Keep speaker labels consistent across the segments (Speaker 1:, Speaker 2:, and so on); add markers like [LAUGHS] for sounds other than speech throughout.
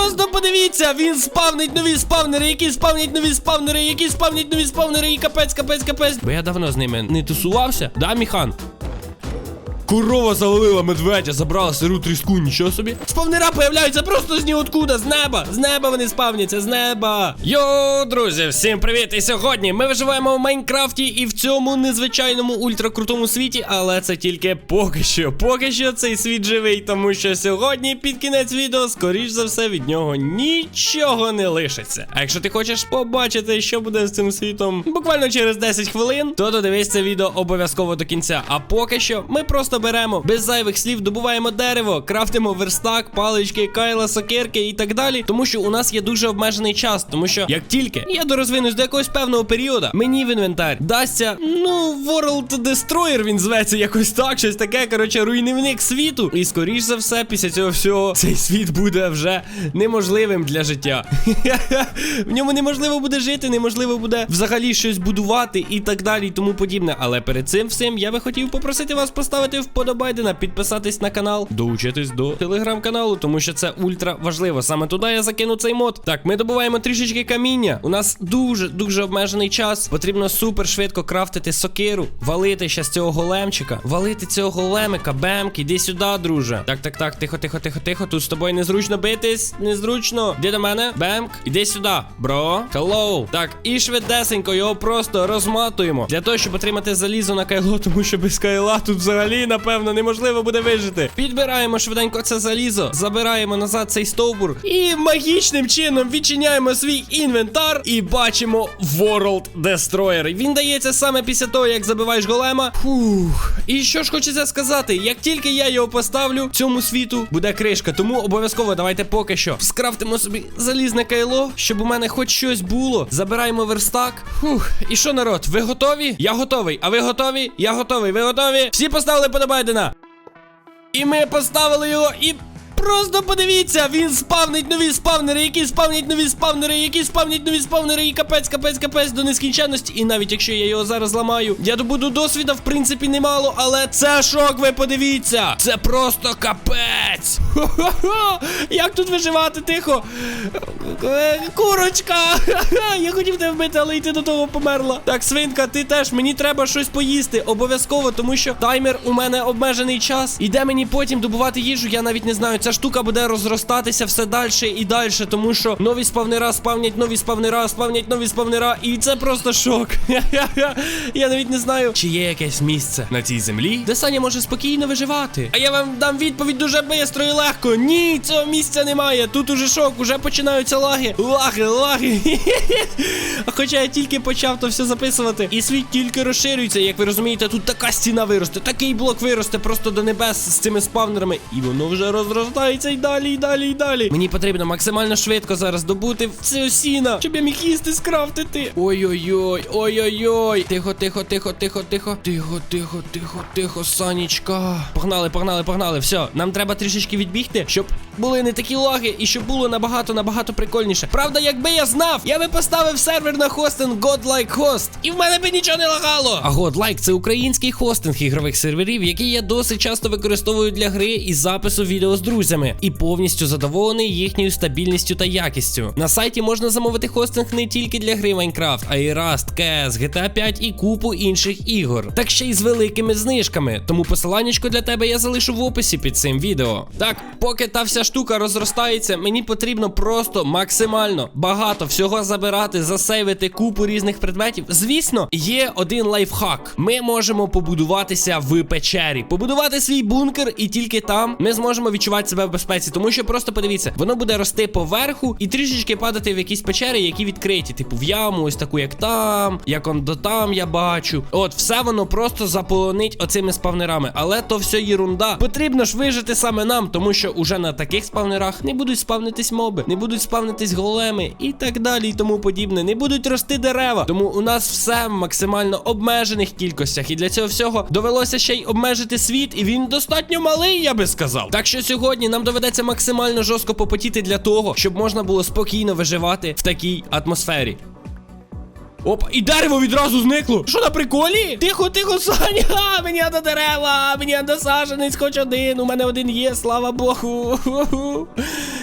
Speaker 1: просто подивіться, він спавнить нові спавнери, які спавнять нові спавнери, які спавнять нові спавнери, і капець, капець, капець. Бо я давно з ними не тусувався. Да, Міхан? Корова завалила медведя, забрала сиру тріску, нічого собі. Спавнера появляються просто з ніоткуда, з неба. З неба вони спавняться, з неба. Йоу, друзі, всім привіт! І сьогодні ми виживаємо в Майнкрафті і в цьому незвичайному ультракрутому світі, але це тільки поки що. Поки що цей світ живий, тому що сьогодні під кінець відео, скоріш за все, від нього нічого не лишиться. А якщо ти хочеш побачити, що буде з цим світом буквально через 10 хвилин, то додивись це відео обов'язково до кінця. А поки що ми просто беремо без зайвих слів, добуваємо дерево, крафтимо верстак, палички, кайла, сокирки і так далі. Тому що у нас є дуже обмежений час. Тому що як тільки я дорозвинусь до якогось певного періоду, мені в інвентар дасться, ну, World Destroyer він зветься якось так, щось таке. Коротше, руйнівник світу. І скоріш за все, після цього всього цей світ буде вже неможливим для життя. [LAUGHS] В ньому неможливо буде жити, неможливо буде взагалі щось будувати і так далі, і тому подібне. Але перед цим всім я би хотів попросити вас поставити вподобайдена, підписатись на канал, долучитись до телеграм-каналу, тому що це ультра важливо. Саме туди я закину цей мод. Так, ми добуваємо трішечки каміння. У нас дуже дуже обмежений час. Потрібно супер швидко крафтити сокиру, валити ще з цього големчика, валити цього големика, бемк, іди сюди, друже. Так, так, так, тихо, тихо, тихо, тихо. Тут з тобою незручно битись, незручно. Іди до мене, бемк, іди сюди, бро. Hello. Так, і швидесенько його просто розматуємо. Для того, щоб отримати залізо на кайло, [LAUGHS] тому що без кайла тут взагалі, напевно, неможливо буде вижити. Підбираємо швиденько це залізо, забираємо назад цей стовбур і магічним чином відчиняємо свій інвентар і бачимо World Destroyer. Він дається саме після того, як забиваєш голема. Фух. І що ж хочеться сказати, як тільки я його поставлю, цьому світу буде кришка. Тому обов'язково давайте поки що скрафтимо собі залізне кайло, щоб у мене хоч щось було. Забираємо верстак. Фух. І що, народ, ви готові? Я готовий. А ви готові? Я готовий. Ви готові? Всі поставили подобайдена. І ми поставили його і. Просто подивіться, він спавнить нові спавнери, які спавнять нові спавнери, які спавнять нові спавнери, і капець, капець, капець до нескінченності. І навіть якщо я його зараз ламаю, я добуду досвіда, в принципі, немало, але це шок, ви подивіться. Це просто капець. Хо-хо-хо! Як тут виживати, тихо? Е, Курочка! Я хотів тебе вбити, але й ти до того померла. Так, свинка, ти теж, мені треба щось поїсти. Обов'язково, тому що таймер у мене обмежений час. І де мені потім добувати їжу, я навіть не знаю. Ця штука буде розростатися все далі і далі, тому що нові спавнера спавнять нові спавнера, спавнять нові спавнера. І це просто шок. [LAUGHS] Я навіть не знаю, чи є якесь місце на цій землі, де Саня може спокійно виживати. А я вам дам відповідь дуже бистро і легко. Ні, цього місця немає. Тут уже шок, уже починаються лаги. Лаги, лаги. [LAUGHS] А хоча я тільки почав то все записувати, і світ тільки розширюється. Як ви розумієте, тут така стіна виросте, такий блок виросте просто до небес з цими спавнерами. І воно вже розростається і далі, і далі, і далі. Мені потрібно максимально швидко зараз добути все сіна, щоб я міг їсти скрафтити. Ой-ой-ой, ой-ой-ой. Тихо, тихо, тихо, тихо, тихо. Тихо, тихо, тихо, тихо, Санічка. Погнали, погнали, погнали. Все, нам треба трішечки відбігти, щоб були не такі лаги і щоб було набагато набагато прикольніше. Правда, якби я знав, я би поставив сервер на хостинг Godlike Host, і в мене би нічого не лагало. А Godlike це український хостинг ігрових серверів, який я досить часто використовую для гри і запису відео з друзями, і повністю задоволений їхньою стабільністю та якістю. На сайті можна замовити хостинг не тільки для гри Minecraft, а й Rust, CS, GTA 5 і купу інших ігор. Так ще й з великими знижками. Тому посиланнячко для тебе я залишу в описі під цим відео. Так, поки та вся штука розростається, мені потрібно просто максимально багато всього забирати, засейвити купу різних предметів. Звісно, є один лайфхак. Ми можемо побудуватися в печері, побудувати свій бункер, і тільки там ми зможемо відчувати себе в безпеці. Тому що просто подивіться, воно буде рости поверху і трішечки падати в якісь печери, які відкриті, типу в яму, ось таку, як там, як он до там я бачу. От, все воно просто заполонить оцими спавнерами. Але то все єрунда. Потрібно ж вижити саме нам, тому що уже на таких спавнерах не будуть спавнитись моби, не будуть спавнитись големи і так далі, і тому подібне. Не будуть рости дерева. Тому у нас все в максимально обмежених кількостях. І для цього всього довелося ще й обмежити світ, і він достатньо малий, я би сказав. Так що сьогодні нам доведеться максимально жорстко попотіти для того, щоб можна було спокійно виживати в такій атмосфері. Опа, і дерево відразу зникло. Що на приколі? Тихо, тихо, Саня. [LAUGHS] Мені до дерева, мені до саженець хоч один. У мене один є, слава Богу. [LAUGHS]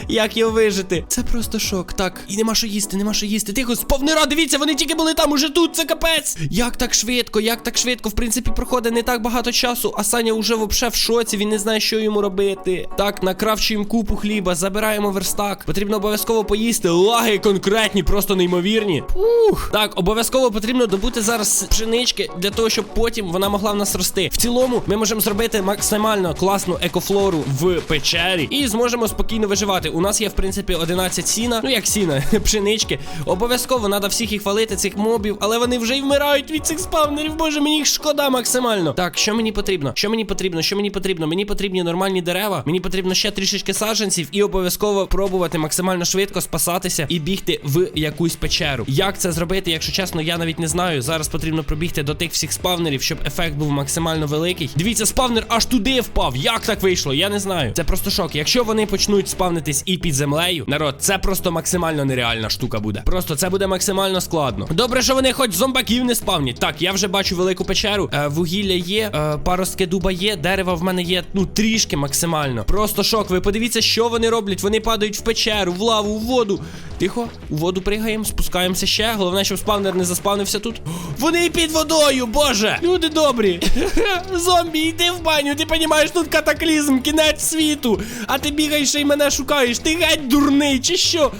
Speaker 1: Як його вижити? Це просто шок. Так, і нема що їсти, нема що їсти. Тихо, сповнира, дивіться, вони тільки були там, уже тут, це капець. Як так швидко, як так швидко? В принципі, проходить не так багато часу, а Саня уже вообще в шоці, він не знає, що йому робити. Так, накравчуємо купу хліба, забираємо верстак. Потрібно обов'язково поїсти. Лаги конкретні, просто неймовірні. Ух. Так, обов'язково потрібно добути зараз пшенички для того, щоб потім вона могла в нас рости. В цілому, ми можемо зробити максимально класну екофлору в печері і зможемо спокійно виживати. У нас є, в принципі, 11 сіна. Ну як сіна, [LAUGHS] пшенички. Обов'язково треба всіх їх валити, цих мобів, але вони вже й вмирають від цих спавнерів. Боже, мені їх шкода максимально. Так, що мені потрібно? Що мені потрібно? Що мені потрібно? Мені потрібні нормальні дерева. Мені потрібно ще трішечки саджанців і обов'язково пробувати максимально швидко спасатися і бігти в якусь печеру. Як це зробити, якщо чесно, я навіть не знаю. Зараз потрібно пробігти до тих всіх спавнерів, щоб ефект був максимально великий. Дивіться, спавнер аж туди впав. Як так вийшло? Я не знаю. Це просто шок. Якщо вони почнуть спавнитись і під землею, народ, це просто максимально нереальна штука буде. Просто це буде максимально складно. Добре, що вони хоч зомбаків не спавнять. Так, я вже бачу велику печеру. Е, вугілля є, е, паростки дуба є, дерева в мене є. Ну трішки максимально. Просто шок. Ви подивіться, що вони роблять. Вони падають в печеру, в лаву, в воду. Тихо, у воду пригаємо, спускаємося ще. Головне, щоб спавнер не заспавнився тут. [GASPS] Вони під водою, боже! Люди добрі. [LAUGHS] Зомбі, йди в баню, ти понімаєш, тут катаклізм, кінець світу. А ти бігаєш і мене шукаєш. Ти геть дурний, чи що?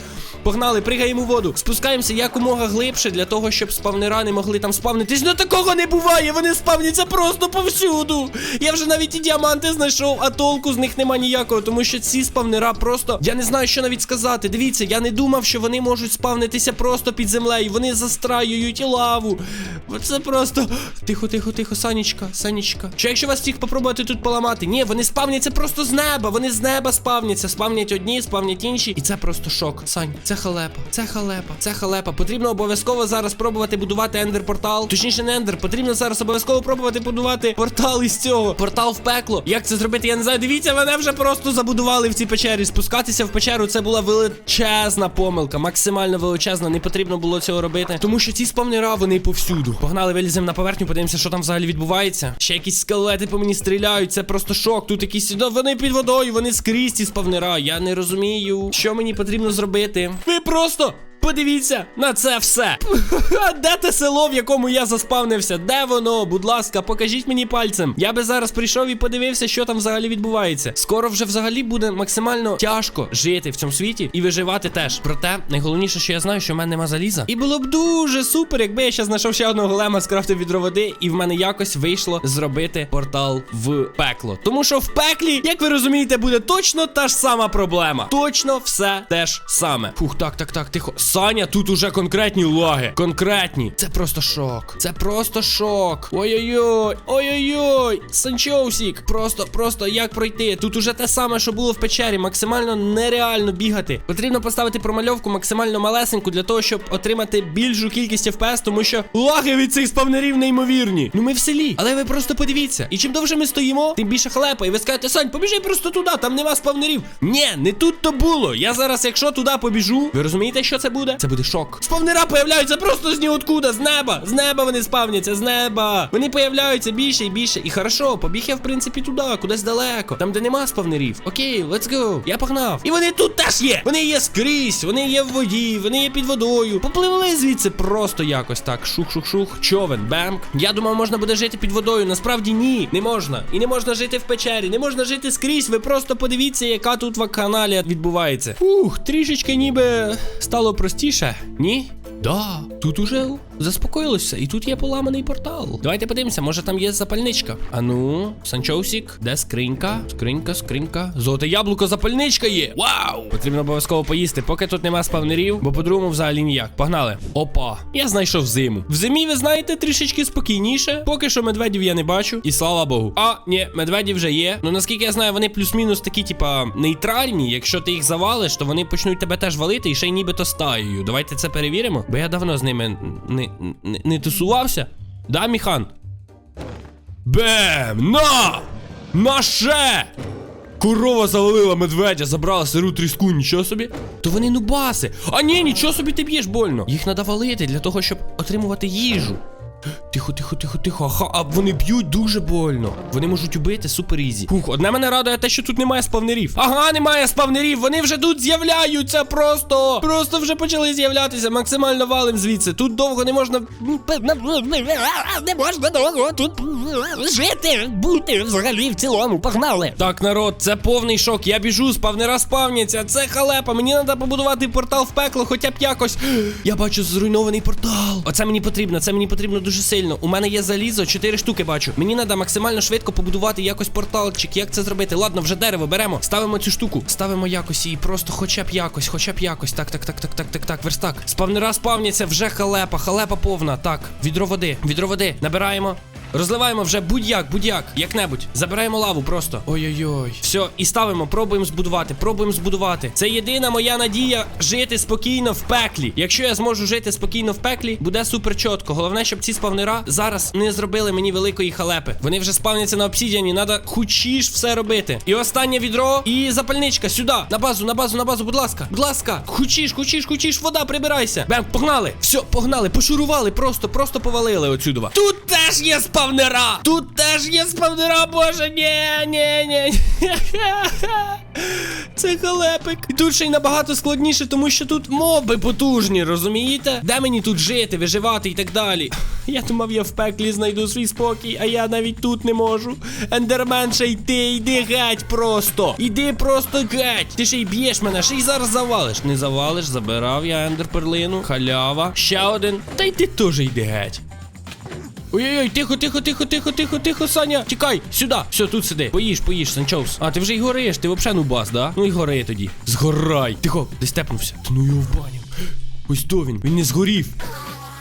Speaker 1: Погнали, пригаємо воду. Спускаємося якомога глибше для того, щоб спавнера не могли там спавнитись. Ну такого не буває, вони спавняться просто повсюду. Я вже навіть і діаманти знайшов, а толку з них нема ніякого, тому що ці спавнера просто. Я не знаю, що навіть сказати. Дивіться, я не думав, що вони можуть спавнитися просто під землею. Вони застраюють лаву. Це просто. Тихо, тихо, тихо, Санечка, Санечка. Що якщо вас всіх попробувати тут поламати? Ні, вони спавняться просто з неба. Вони з неба спавняться. Спавнять одні, спавнять інші. І це просто шок. Сань, це халепа, це халепа, це халепа. Потрібно обов'язково зараз пробувати будувати ендер портал. Точніше, не ендер. Потрібно зараз обов'язково пробувати будувати портал із цього. Портал в пекло. Як це зробити? Я не знаю. Дивіться, мене вже просто забудували в цій печері. Спускатися в печеру це була величезна помилка. Максимально величезна. Не потрібно було цього робити. Тому що ці спавнера вони повсюду. Погнали, виліземо на поверхню, подивимося, що там взагалі відбувається. Ще якісь скелети по мені стріляють. Це просто шок. Тут якісь вони під водою, вони скрізь ці спавнера. Я не розумію, що мені потрібно зробити. Ви просто. Подивіться на це все. [LAUGHS] Де те село, в якому я заспавнився? Де воно? Будь ласка, покажіть мені пальцем. Я би зараз прийшов і подивився, що там взагалі відбувається. Скоро вже взагалі буде максимально тяжко жити в цьому світі і виживати теж. Проте найголовніше, що я знаю, що в мене нема заліза. І було б дуже супер, якби я ще знайшов ще одного голема, скрафтив відро води, і в мене якось вийшло зробити портал в пекло. Тому що в пеклі, як ви розумієте, буде точно та ж сама проблема. Точно все те ж саме. Фух, так, так, так, тихо. Саня, тут уже конкретні лаги. Конкретні. Це просто шок. Це просто шок. Ой-ой-ой. Ой-ой-ой. Санчоусік. Просто, просто як пройти? Тут уже те саме, що було в печері. Максимально нереально бігати. Потрібно поставити промальовку максимально малесеньку для того, щоб отримати більшу кількість FPS, тому що лаги від цих спавнерів неймовірні. Ну ми в селі. Але ви просто подивіться. І чим довше ми стоїмо, тим більше халепа. І ви скажете, Сань, побіжи просто туди, там нема спавнерів. Ні, не тут то було. Я зараз, якщо туди побіжу, ви розумієте, що це буде? Це буде шок. Спавнера появляються просто з ніоткуда, з неба. З неба вони спавняться, з неба. Вони появляються більше і більше. І хорошо, побіг я в принципі туди, кудись далеко. Там, де нема спавнерів. Окей, let's go. Я погнав. І вони тут теж є. Вони є скрізь, вони є в воді, вони є під водою. Попливли звідси просто якось так. Шух-шух-шух. Човен, бемк. Я думав, можна буде жити під водою. Насправді ні, не можна. І не можна жити в печері, не можна жити скрізь. Ви просто подивіться, яка тут вакханалія відбувається. Ух, трішечки ніби стало простіше. Ні? Да, тут уже заспокоїлося, і тут є поламаний портал. Давайте подивимося, може там є запальничка. Ану, Санчоусік, де скринька? Скринька, скринька. Золоте яблуко, запальничка є. Вау! Потрібно обов'язково поїсти, поки тут нема спавнерів, бо по-другому взагалі ніяк. Погнали. Опа, я знайшов зиму. В зимі, ви знаєте, трішечки спокійніше. Поки що медведів я не бачу, і слава Богу. А, ні, медведі вже є. Ну наскільки я знаю, вони плюс-мінус такі, типа, нейтральні. Якщо ти їх завалиш, то вони почнуть тебе теж валити і ще й нібито стаєю. Давайте це перевіримо. Бо я давно з ними не, не, не тусувався. Да, Міхан? Бем! На! На ще! Корова завалила медведя, забрала сиру тріску, нічого собі. То вони нубаси. А ні, нічого собі ти б'єш больно. Їх треба валити для того, щоб отримувати їжу. Тихо, тихо, тихо, тихо. Ага, а вони б'ють дуже больно. Вони можуть убити супер ізі. Фух, одне мене радує те, що тут немає спавнерів. Ага, немає спавнерів. Вони вже тут з'являються просто. Просто вже почали з'являтися. Максимально валим звідси. Тут довго не можна.
Speaker 2: Не можна довго тут жити, бути взагалі в цілому. Погнали.
Speaker 1: Так, народ, це повний шок. Я біжу, спавнера спавняться. Це халепа. Мені треба побудувати портал в пекло, хоча б якось. Я бачу зруйнований портал. Оце мені потрібно, це мені потрібно дуже сильно. У мене є залізо, 4 штуки бачу. Мені треба максимально швидко побудувати якось порталчик. Як це зробити? Ладно, вже дерево беремо. Ставимо цю штуку. Ставимо якось її. просто хоча б якось, хоча б якось. Так, так, так, так, так, так, так. Верстак. Спавнера спавняться, вже халепа, халепа повна. Так, відро води, відро води. Набираємо. Розливаємо вже будь-як, будь-як, як-небудь. Забираємо лаву просто. Ой-ой-ой. Все, і ставимо, пробуємо збудувати, пробуємо збудувати. Це єдина моя надія жити спокійно в пеклі. Якщо я зможу жити спокійно в пеклі, буде супер чітко. Головне, щоб ці спавнера зараз не зробили мені великої халепи. Вони вже спавняться на обсідіані, треба хучіш все робити. І останнє відро, і запальничка сюди. На базу, на базу, на базу, будь ласка. Будь ласка, хучіш, хучіш, хучіш, вода, прибирайся. Бем, погнали. Все, погнали, пошурували, просто, просто повалили отсюдова. Тут теж є спавнера! Тут теж є спавнера, боже, ні, ні, ні. [LAUGHS] Це халепик. І тут ще й набагато складніше, тому що тут моби потужні, розумієте? Де мені тут жити, виживати і так далі. [LAUGHS] Я думав, я в пеклі знайду свій спокій, а я навіть тут не можу. Ендермен ще йди, йди геть просто. Іди просто геть. Ти ще й б'єш мене, ще й зараз завалиш. Не завалиш, забирав я ендерперлину. Халява. Ще один. Та й ти теж йди геть. Ой-ой-ой, тихо, тихо, тихо, тихо, тихо, тихо, Саня. Тікай, сюди. Все, тут сиди. Поїж, поїж, Санчоус. А, ти вже й гориш, ти взагалі нубас, да? Ну і гори тоді. Згорай. Тихо, десь тепнувся. Та ну його в баню. Ось то він, він не згорів.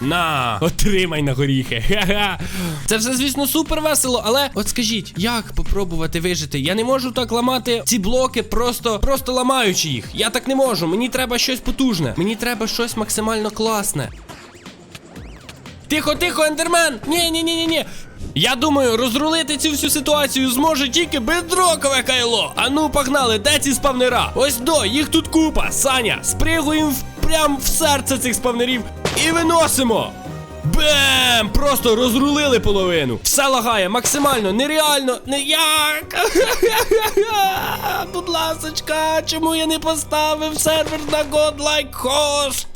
Speaker 1: На, отримай на горіхи. Ха-ха. Це все, звісно, супер весело, але от скажіть, як попробувати вижити? Я не можу так ламати ці блоки, просто просто ламаючи їх. Я так не можу. Мені треба щось потужне. Мені треба щось максимально класне. Тихо, тихо, ендермен! Ні, ні, ні, ні, ні. Я думаю, розрулити цю всю ситуацію зможе тільки бездрокове кайло. А ну, погнали, де ці спавнера? Ось до, їх тут купа. Саня, спригуємо прям в серце цих спавнерів і виносимо. Бем! Просто розрулили половину. Все лагає максимально, нереально, не як. [LAUGHS] Будь ласочка, чому я не поставив сервер на Godlike Host?